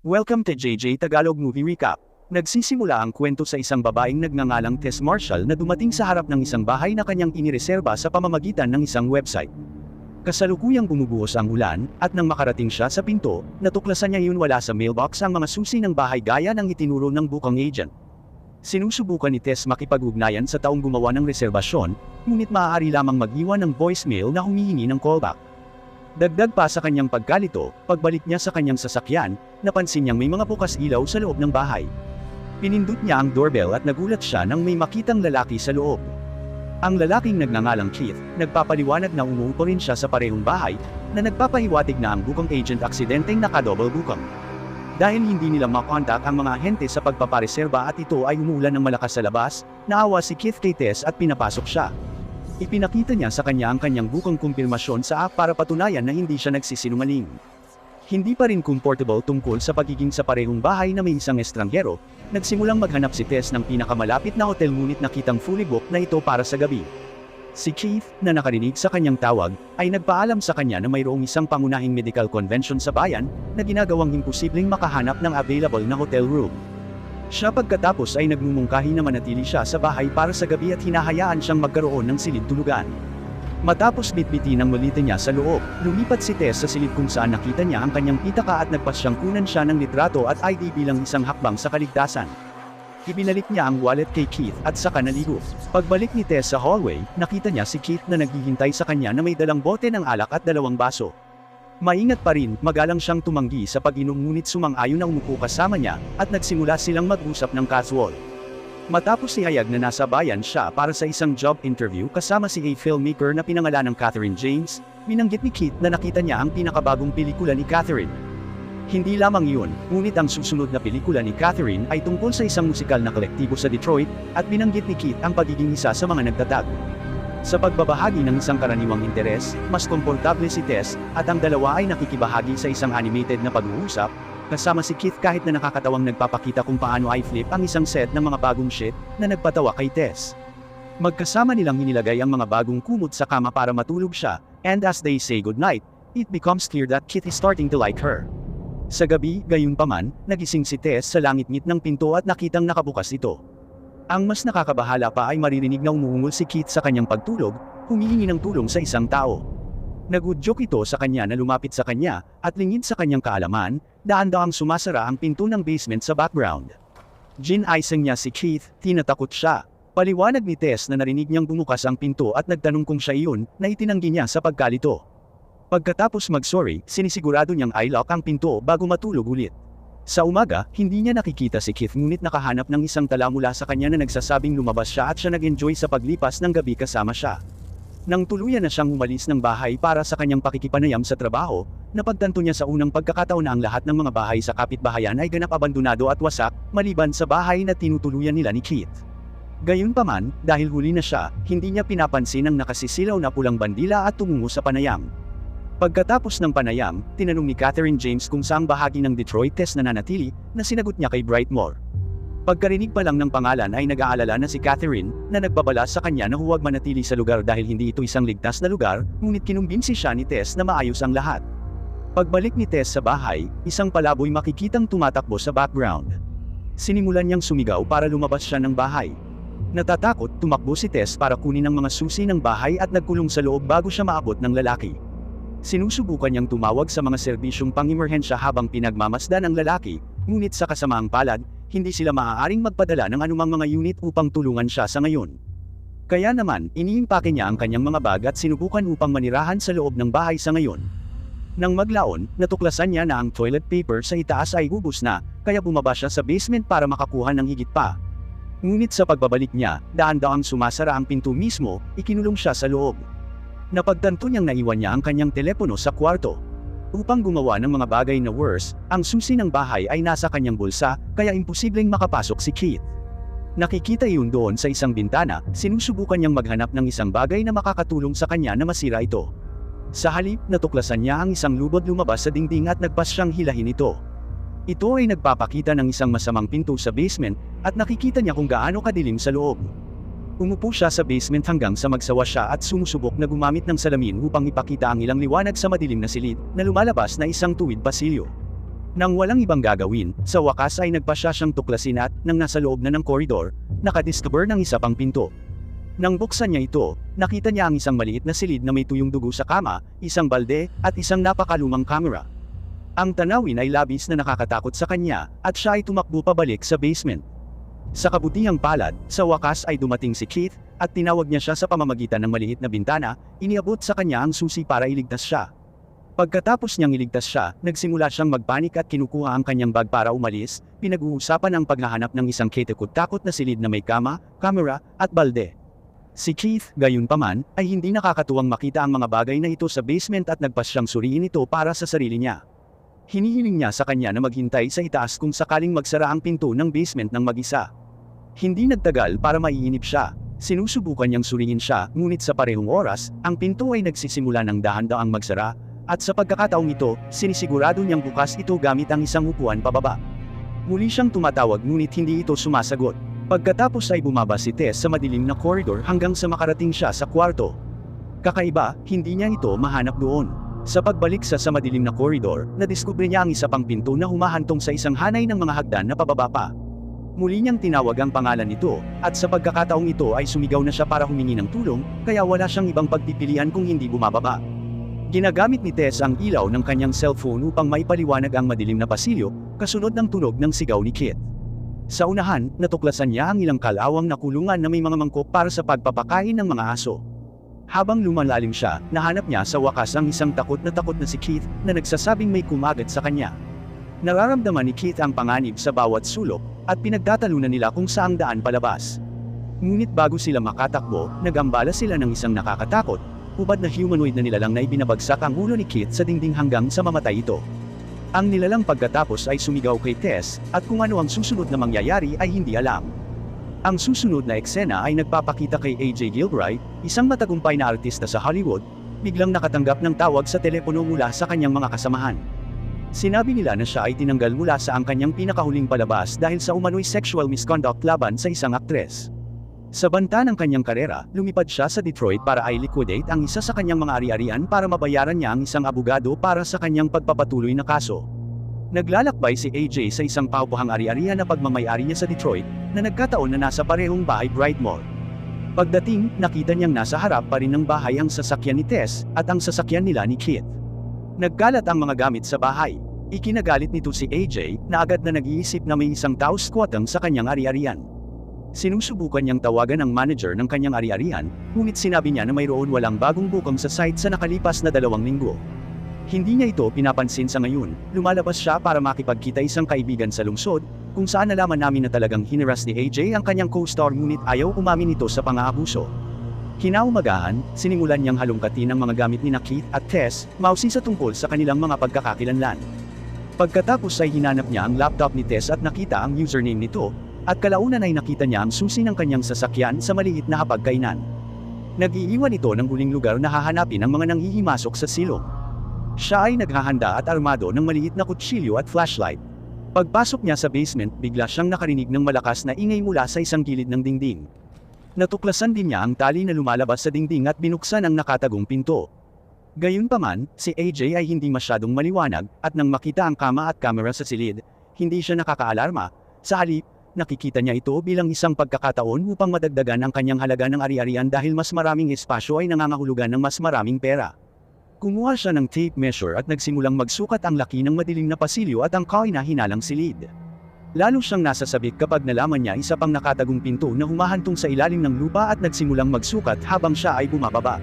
Welcome to JJ Tagalog Movie Recap. Nagsisimula ang kwento sa isang babaeng nagngangalang Tess Marshall na dumating sa harap ng isang bahay na kanyang inireserba sa pamamagitan ng isang website. Kasalukuyang bumubuhos ang ulan, at nang makarating siya sa pinto, natuklasan niya yun wala sa mailbox ang mga susi ng bahay gaya ng itinuro ng bukang agent. Sinusubukan ni Tess makipag-ugnayan sa taong gumawa ng reserbasyon, ngunit maaari lamang mag-iwan ng voicemail na humihingi ng callback. Dagdag pa sa kanyang pagkalito, pagbalik niya sa kanyang sasakyan, napansin niyang may mga bukas ilaw sa loob ng bahay. Pinindot niya ang doorbell at nagulat siya nang may makitang lalaki sa loob. Ang lalaking nagngangalang Keith, nagpapaliwanag na umuupo rin siya sa parehong bahay, na nagpapahiwatig na ang bukang agent aksidenteng nakadouble bukang. Dahil hindi nila makontak ang mga ahente sa pagpapareserba at ito ay umuulan ng malakas sa labas, naawa si Keith kay Tess at pinapasok siya. Ipinakita niya sa kanya ang kanyang bukang kumpirmasyon sa app para patunayan na hindi siya nagsisinungaling. Hindi pa rin comfortable tungkol sa pagiging sa parehong bahay na may isang estranghero, nagsimulang maghanap si Tess ng pinakamalapit na hotel ngunit nakitang fully booked na ito para sa gabi. Si Keith, na nakarinig sa kanyang tawag, ay nagpaalam sa kanya na mayroong isang pangunahing medical convention sa bayan, na ginagawang imposibleng makahanap ng available na hotel room. Siya pagkatapos ay nagmumungkahi na manatili siya sa bahay para sa gabi at hinahayaan siyang magkaroon ng silid tulugan. Matapos bitbitin ang malita niya sa loob, lumipat si Tess sa silid kung saan nakita niya ang kanyang pitaka at nagpasyang kunan siya ng litrato at ID bilang isang hakbang sa kaligtasan. Ibinalik niya ang wallet kay Keith at saka naligo. Pagbalik ni Tess sa hallway, nakita niya si Keith na naghihintay sa kanya na may dalang bote ng alak at dalawang baso. Maingat pa rin, magalang siyang tumanggi sa pag-inom ngunit sumang-ayon na umupo kasama niya, at nagsimula silang mag-usap ng casual. Matapos ihayag na nasa bayan siya para sa isang job interview kasama si a filmmaker na pinangalan ng Catherine James, minanggit ni Keith na nakita niya ang pinakabagong pelikula ni Catherine. Hindi lamang yun, ngunit ang susunod na pelikula ni Catherine ay tungkol sa isang musikal na kolektibo sa Detroit, at binanggit ni Keith ang pagiging isa sa mga nagtatag. Sa pagbabahagi ng isang karaniwang interes, mas komportable si Tess, at ang dalawa ay nakikibahagi sa isang animated na pag-uusap, kasama si Keith kahit na nakakatawang nagpapakita kung paano ay flip ang isang set ng mga bagong shit, na nagpatawa kay Tess. Magkasama nilang inilagay ang mga bagong kumot sa kama para matulog siya, and as they say goodnight, it becomes clear that Keith is starting to like her. Sa gabi, gayunpaman, nagising si Tess sa langit-ngit ng pinto at nakitang nakabukas ito. Ang mas nakakabahala pa ay maririnig na umuungol si Keith sa kanyang pagtulog, humihingi ng tulong sa isang tao. Nagudyok ito sa kanya na lumapit sa kanya, at lingid sa kanyang kaalaman, daan-daang sumasara ang pinto ng basement sa background. Gin-ising niya si Keith, tinatakot siya. Paliwanag ni Tess na narinig niyang bumukas ang pinto at nagtanong kung siya iyon, na itinanggi niya sa pagkalito. Pagkatapos mag-sorry, sinisigurado niyang i-lock ang pinto bago matulog ulit. Sa umaga, hindi niya nakikita si Keith ngunit nakahanap ng isang tala mula sa kanya na nagsasabing lumabas siya at siya nag-enjoy sa paglipas ng gabi kasama siya. Nang tuluyan na siyang umalis ng bahay para sa kanyang pakikipanayam sa trabaho, napagtanto niya sa unang pagkakataon na ang lahat ng mga bahay sa kapitbahayan ay ganap abandonado at wasak, maliban sa bahay na tinutuluyan nila ni Keith. Gayunpaman, dahil huli na siya, hindi niya pinapansin ang nakasisilaw na pulang bandila at tumungo sa panayam. Pagkatapos ng panayam, tinanong ni Catherine James kung saang bahagi ng Detroit test na nanatili, na sinagot niya kay Brightmore. Pagkarinig pa lang ng pangalan ay nag-aalala na si Catherine, na nagbabala sa kanya na huwag manatili sa lugar dahil hindi ito isang ligtas na lugar, ngunit kinumbinsi siya ni Tess na maayos ang lahat. Pagbalik ni Tess sa bahay, isang palaboy makikitang tumatakbo sa background. Sinimulan niyang sumigaw para lumabas siya ng bahay. Natatakot, tumakbo si Tess para kunin ang mga susi ng bahay at nagkulong sa loob bago siya maabot ng lalaki. Sinusubukan niyang tumawag sa mga serbisyong pang-emerhensya habang pinagmamasdan ang lalaki, ngunit sa kasamaang palad, hindi sila maaaring magpadala ng anumang mga unit upang tulungan siya sa ngayon. Kaya naman, iniimpake niya ang kanyang mga bag at sinubukan upang manirahan sa loob ng bahay sa ngayon. Nang maglaon, natuklasan niya na ang toilet paper sa itaas ay ubos na, kaya bumaba siya sa basement para makakuha ng higit pa. Ngunit sa pagbabalik niya, daan-daang sumasara ang pinto mismo, ikinulong siya sa loob. Napagtanto niyang naiwan niya ang kanyang telepono sa kwarto. Upang gumawa ng mga bagay na worse, ang susi ng bahay ay nasa kanyang bulsa, kaya imposibleng makapasok si Keith. Nakikita iyon doon sa isang bintana, sinusubukan niyang maghanap ng isang bagay na makakatulong sa kanya na masira ito. Sa halip, natuklasan niya ang isang lubod lumabas sa dingding at nagpas siyang hilahin ito. Ito ay nagpapakita ng isang masamang pinto sa basement, at nakikita niya kung gaano kadilim sa loob. Umupo siya sa basement hanggang sa magsawa siya at sumusubok na gumamit ng salamin upang ipakita ang ilang liwanag sa madilim na silid, na lumalabas na isang tuwid pasilyo. Nang walang ibang gagawin, sa wakas ay nagpasya siyang tuklasin at, nang nasa loob na ng koridor, nakadiscover ng isa pang pinto. Nang buksan niya ito, nakita niya ang isang maliit na silid na may tuyong dugo sa kama, isang balde, at isang napakalumang kamera. Ang tanawin ay labis na nakakatakot sa kanya, at siya ay tumakbo pabalik sa basement. Sa kabutihang palad, sa wakas ay dumating si Keith, at tinawag niya siya sa pamamagitan ng maliit na bintana, iniabot sa kanya ang susi para iligtas siya. Pagkatapos niyang iligtas siya, nagsimula siyang magpanik at kinukuha ang kanyang bag para umalis, pinag-uusapan ang paghahanap ng isang ketekot-takot na silid na may kama, kamera, at balde. Si Keith, gayon paman, ay hindi nakakatuwang makita ang mga bagay na ito sa basement at nagpas siyang suriin ito para sa sarili niya. Hinihiling niya sa kanya na maghintay sa itaas kung sakaling magsara ang pinto ng basement ng mag-isa. Hindi nagtagal para maiinip siya. Sinusubukan niyang suriin siya, ngunit sa parehong oras, ang pinto ay nagsisimula ng dahan-daang magsara, at sa pagkakataong ito, sinisigurado niyang bukas ito gamit ang isang upuan pababa. Muli siyang tumatawag ngunit hindi ito sumasagot. Pagkatapos ay bumaba si Tess sa madilim na koridor hanggang sa makarating siya sa kwarto. Kakaiba, hindi niya ito mahanap doon. Sa pagbalik sa sa madilim na koridor, nadiskubre niya ang isa pang pinto na humahantong sa isang hanay ng mga hagdan na pababa pa. Muli niyang tinawag ang pangalan nito, at sa pagkakataong ito ay sumigaw na siya para humingi ng tulong, kaya wala siyang ibang pagpipilian kung hindi bumababa. Ginagamit ni Tess ang ilaw ng kanyang cellphone upang maipaliwanag ang madilim na pasilyo, kasunod ng tunog ng sigaw ni Kit. Sa unahan, natuklasan niya ang ilang kalawang na kulungan na may mga mangkok para sa pagpapakain ng mga aso. Habang lumalalim siya, nahanap niya sa wakas ang isang takot na takot na si Keith na nagsasabing may kumagat sa kanya. Nararamdaman ni Keith ang panganib sa bawat sulok, at pinagtatalunan nila kung saang daan palabas. Ngunit bago sila makatakbo, nagambala sila ng isang nakakatakot, hubad na humanoid na nilalang na ibinabagsak ang ulo ni Keith sa dingding hanggang sa mamatay ito. Ang nilalang pagkatapos ay sumigaw kay Tess, at kung ano ang susunod na mangyayari ay hindi alam. Ang susunod na eksena ay nagpapakita kay AJ Gilbright, isang matagumpay na artista sa Hollywood, biglang nakatanggap ng tawag sa telepono mula sa kanyang mga kasamahan. Sinabi nila na siya ay tinanggal mula sa ang kanyang pinakahuling palabas dahil sa umano'y sexual misconduct laban sa isang aktres. Sa banta ng kanyang karera, lumipad siya sa Detroit para ay liquidate ang isa sa kanyang mga ari-arian para mabayaran niya ang isang abogado para sa kanyang pagpapatuloy na kaso. Naglalakbay si AJ sa isang paupuhang ari-arian na pagmamayari niya sa Detroit, na nagkataon na nasa parehong bahay Brightmore. Pagdating, nakita niyang nasa harap pa rin ng bahay ang sasakyan ni Tess, at ang sasakyan nila ni Kit. Nagkalat ang mga gamit sa bahay. Ikinagalit nito si AJ, na agad na nag-iisip na may isang tao squatting sa kanyang ari-arian. Sinusubukan niyang tawagan ang manager ng kanyang ari-arian, ngunit sinabi niya na mayroon walang bagong bukong sa site sa nakalipas na dalawang linggo. Hindi niya ito pinapansin sa ngayon, lumalabas siya para makipagkita isang kaibigan sa lungsod, kung saan nalaman namin na talagang hiniras ni AJ ang kanyang co-star ngunit ayaw umamin ito sa pang-aabuso. Kinaumagahan, sinimulan niyang halongkatin ang mga gamit ni Keith at Tess, mausi sa tungkol sa kanilang mga pagkakakilanlan. Pagkatapos ay hinanap niya ang laptop ni Tess at nakita ang username nito, at kalaunan ay nakita niya ang susi ng kanyang sasakyan sa maliit na hapagkainan. Nag-iiwan ito ng huling lugar na hahanapin ang mga nanghihimasok sa silong. Siya ay naghahanda at armado ng maliit na kutsilyo at flashlight. Pagpasok niya sa basement, bigla siyang nakarinig ng malakas na ingay mula sa isang gilid ng dingding. Natuklasan din niya ang tali na lumalabas sa dingding at binuksan ang nakatagong pinto. Gayunpaman, si AJ ay hindi masyadong maliwanag, at nang makita ang kama at kamera sa silid, hindi siya nakakaalarma. Sa halip, nakikita niya ito bilang isang pagkakataon upang madagdagan ang kanyang halaga ng ari-arian dahil mas maraming espasyo ay nangangahulugan ng mas maraming pera. Kumuha siya ng tape measure at nagsimulang magsukat ang laki ng madilim na pasilyo at ang kaina hinalang silid. Lalo siyang nasasabik kapag nalaman niya isa pang nakatagong pinto na humahantong sa ilalim ng lupa at nagsimulang magsukat habang siya ay bumababa.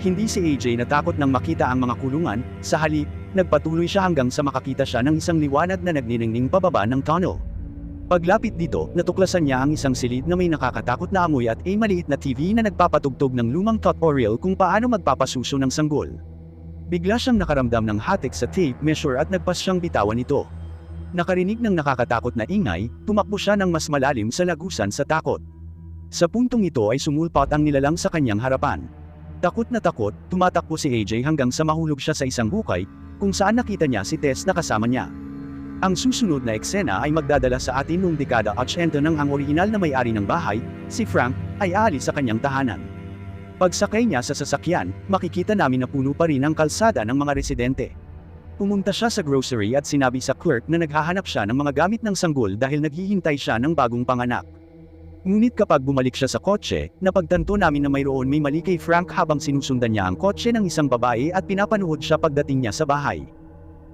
Hindi si AJ natakot nang makita ang mga kulungan, sa halip, nagpatuloy siya hanggang sa makakita siya ng isang liwanag na nagniningning pababa ng tunnel. Paglapit dito, natuklasan niya ang isang silid na may nakakatakot na amoy at a maliit na TV na nagpapatugtog ng lumang tutorial kung paano magpapasuso ng sanggol. Bigla siyang nakaramdam ng hatik sa tape measure at nagpas siyang bitawan ito. Nakarinig ng nakakatakot na ingay, tumakbo siya ng mas malalim sa lagusan sa takot. Sa puntong ito ay sumulpat ang nilalang sa kanyang harapan. Takot na takot, tumatakbo si AJ hanggang sa mahulog siya sa isang hukay, kung saan nakita niya si Tess na kasama niya. Ang susunod na eksena ay magdadala sa atin noong dekada 80 nang ang orihinal na may-ari ng bahay, si Frank, ay aalis sa kanyang tahanan. Pagsakay niya sa sasakyan, makikita namin na puno pa rin ang kalsada ng mga residente. Pumunta siya sa grocery at sinabi sa clerk na naghahanap siya ng mga gamit ng sanggol dahil naghihintay siya ng bagong panganak. Ngunit kapag bumalik siya sa kotse, napagtanto namin na mayroon may mali kay Frank habang sinusundan niya ang kotse ng isang babae at pinapanood siya pagdating niya sa bahay.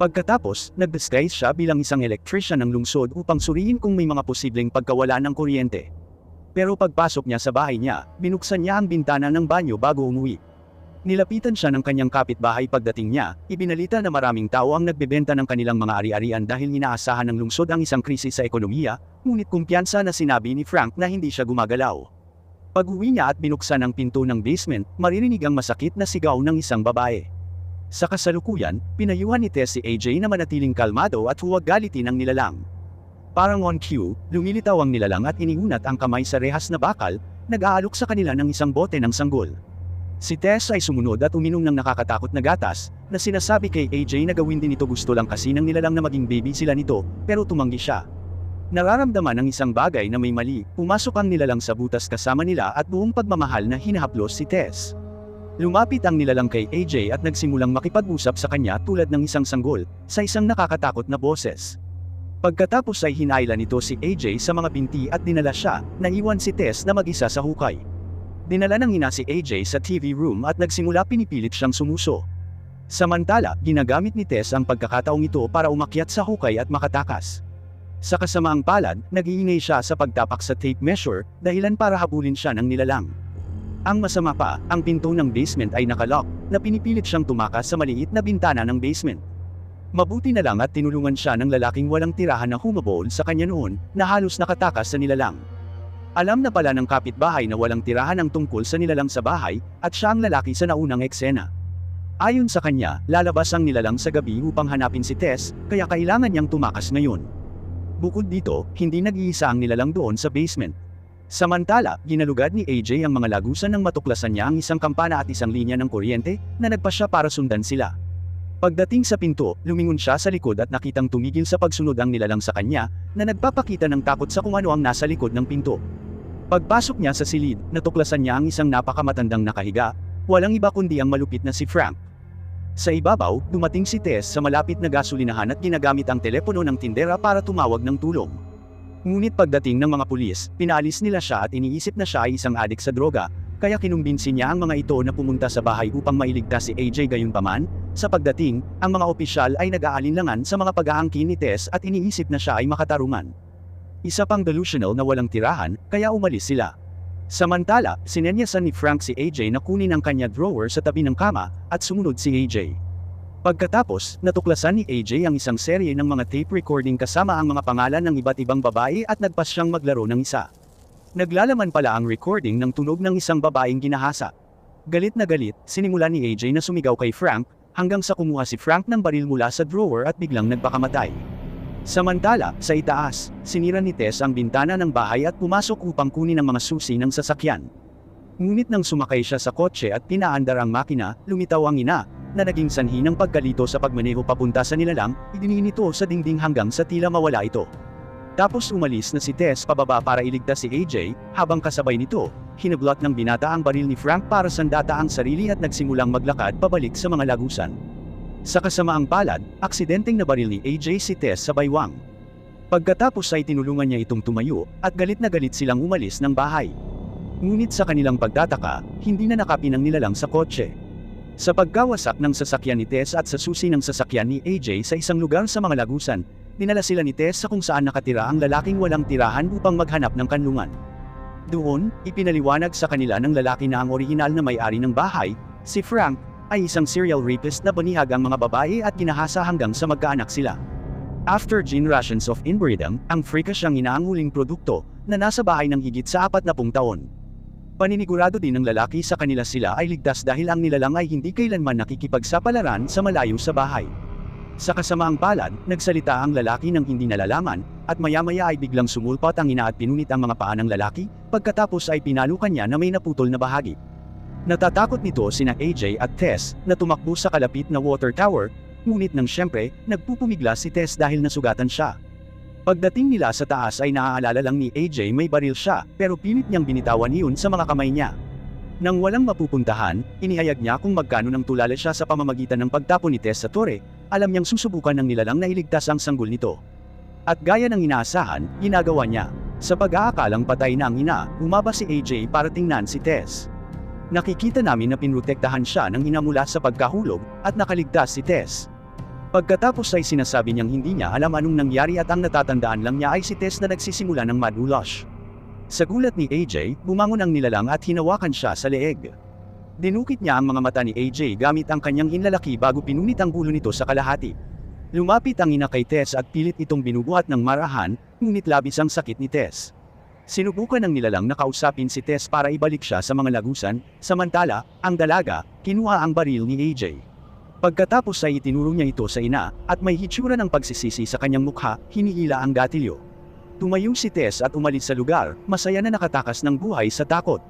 Pagkatapos, nag-disguise siya bilang isang electrician ng lungsod upang suriin kung may mga posibleng pagkawala ng kuryente. Pero pagpasok niya sa bahay niya, binuksan niya ang bintana ng banyo bago umuwi. Nilapitan siya ng kanyang kapitbahay pagdating niya, ibinalita na maraming tao ang nagbebenta ng kanilang mga ari-arian dahil inaasahan ng lungsod ang isang krisis sa ekonomiya, ngunit kumpiyansa na sinabi ni Frank na hindi siya gumagalaw. Pag-uwi niya at binuksan ang pinto ng basement, maririnig ang masakit na sigaw ng isang babae. Sa kasalukuyan, pinayuhan ni Tess si AJ na manatiling kalmado at huwag galitin ang nilalang. Parang on cue, lumilitaw ang nilalang at iniunat ang kamay sa rehas na bakal, nag-aalok sa kanila ng isang bote ng sanggol. Si Tess ay sumunod at uminom ng nakakatakot na gatas, na sinasabi kay AJ na gawin din ito gusto lang kasi ng nilalang na maging baby sila nito, pero tumanggi siya. Nararamdaman ng isang bagay na may mali, pumasok ang nilalang sa butas kasama nila at buong pagmamahal na hinahaplos si Tess. Lumapit ang nilalang kay AJ at nagsimulang makipag-usap sa kanya tulad ng isang sanggol, sa isang nakakatakot na boses. Pagkatapos ay hinayla nito si AJ sa mga binti at dinala siya, naiwan si Tess na mag-isa sa hukay. Dinala ng ina si AJ sa TV room at nagsimula pinipilit siyang sumuso. Samantala, ginagamit ni Tess ang pagkakataong ito para umakyat sa hukay at makatakas. Sa kasamaang palad, nag-iingay siya sa pagtapak sa tape measure, dahilan para habulin siya ng nilalang. Ang masama pa, ang pinto ng basement ay nakalock, na pinipilit siyang tumakas sa maliit na bintana ng basement. Mabuti na lang at tinulungan siya ng lalaking walang tirahan na humabol sa kanya noon, na halos nakatakas sa nilalang. Alam na pala ng kapitbahay na walang tirahan ang tungkol sa nilalang sa bahay, at siya ang lalaki sa naunang eksena. Ayon sa kanya, lalabas ang nilalang sa gabi upang hanapin si Tess, kaya kailangan niyang tumakas ngayon. Bukod dito, hindi nag-iisa ang nilalang doon sa basement. Samantala, ginalugad ni AJ ang mga lagusan nang matuklasan niya ang isang kampana at isang linya ng kuryente, na nagpasya para sundan sila. Pagdating sa pinto, lumingon siya sa likod at nakitang tumigil sa pagsunod ang nilalang sa kanya, na nagpapakita ng takot sa kung ano ang nasa likod ng pinto. Pagpasok niya sa silid, natuklasan niya ang isang napakamatandang nakahiga, walang iba kundi ang malupit na si Frank. Sa ibabaw, dumating si Tess sa malapit na gasolinahan at ginagamit ang telepono ng tindera para tumawag ng tulong. Ngunit pagdating ng mga pulis, pinalis nila siya at iniisip na siya ay isang adik sa droga, kaya kinumbinsi niya ang mga ito na pumunta sa bahay upang mailigtas si AJ gayunpaman, sa pagdating, ang mga opisyal ay nag-aalinlangan sa mga pag-aangkin ni Tess at iniisip na siya ay makatarungan. Isa pang delusional na walang tirahan, kaya umalis sila. Samantala, sinenyasan ni Frank si AJ na kunin ang kanya drawer sa tabi ng kama, at sumunod si AJ. Pagkatapos, natuklasan ni AJ ang isang serye ng mga tape recording kasama ang mga pangalan ng iba't ibang babae at nagpas siyang maglaro ng isa. Naglalaman pala ang recording ng tunog ng isang babaeng ginahasa. Galit na galit, sinimula ni AJ na sumigaw kay Frank, hanggang sa kumuha si Frank ng baril mula sa drawer at biglang nagpakamatay. Samantala, sa itaas, sinira ni Tess ang bintana ng bahay at pumasok upang kunin ang mga susi ng sasakyan. Ngunit nang sumakay siya sa kotse at pinaandar ang makina, lumitaw ang ina, na naging sanhi ng pagkalito sa pagmaneho papunta sa nilalang, idiniin ito sa dingding hanggang sa tila mawala ito. Tapos umalis na si Tess pababa para iligtas si AJ, habang kasabay nito, hinablot ng binata ang baril ni Frank para sandata ang sarili at nagsimulang maglakad pabalik sa mga lagusan. Sa kasamaang palad, aksidenteng nabaril ni AJ si Tess sa baywang. Pagkatapos ay tinulungan niya itong tumayo, at galit na galit silang umalis ng bahay. Ngunit sa kanilang pagtataka, hindi na nakapin ang nilalang sa kotse. Sa pagkawasak ng sasakyan ni Tess at sa susi ng sasakyan ni AJ sa isang lugar sa mga lagusan, dinala sila ni Tess sa kung saan nakatira ang lalaking walang tirahan upang maghanap ng kanlungan. Doon, ipinaliwanag sa kanila ng lalaki na ang orihinal na may-ari ng bahay, si Frank, ay isang serial rapist na banihag ang mga babae at ginahasa hanggang sa magkaanak sila. After generations of inbreeding, ang frika siyang inaanghuling produkto, na nasa bahay ng higit sa apat na pung taon. Paninigurado din ng lalaki sa kanila sila ay ligtas dahil ang nilalang ay hindi kailanman nakikipagsapalaran sa malayo sa bahay. Sa kasamaang palad, nagsalita ang lalaki ng hindi nalalaman, at maya-maya ay biglang sumulpat ang ina at pinunit ang mga paa ng lalaki, pagkatapos ay pinalukan niya na may naputol na bahagi. Natatakot nito sina AJ at Tess, na tumakbo sa kalapit na water tower, ngunit nang syempre, nagpupumigla si Tess dahil nasugatan siya. Pagdating nila sa taas ay naaalala lang ni AJ may baril siya, pero pilit niyang binitawan iyon sa mga kamay niya. Nang walang mapupuntahan, inihayag niya kung magkano ng tulala siya sa pamamagitan ng pagtapon ni Tess sa tore, alam niyang susubukan ng nilalang na iligtas ang sanggol nito. At gaya ng inaasahan, ginagawa niya. Sa pag-aakalang patay na ang ina, umaba si AJ para tingnan si Tess. Nakikita namin na pinrotektahan siya ng ina mula sa pagkahulog, at nakaligtas si Tess. Pagkatapos ay sinasabi niyang hindi niya alam anong nangyari at ang natatandaan lang niya ay si Tess na nagsisimula ng madulush. Sa gulat ni AJ, bumangon ang nilalang at hinawakan siya sa leeg. Dinukit niya ang mga mata ni AJ gamit ang kanyang inlalaki bago pinunit ang ulo nito sa kalahati. Lumapit ang ina kay Tess at pilit itong binubuhat ng marahan, ngunit labis ang sakit ni Tess. Sinubukan ng nilalang na kausapin si Tess para ibalik siya sa mga lagusan, samantala, ang dalaga, kinuha ang baril ni AJ. Pagkatapos ay itinuro niya ito sa ina, at may hitsura ng pagsisisi sa kanyang mukha, hinihila ang gatilyo. Tumayo si Tess at umalis sa lugar, masaya na nakatakas ng buhay sa takot.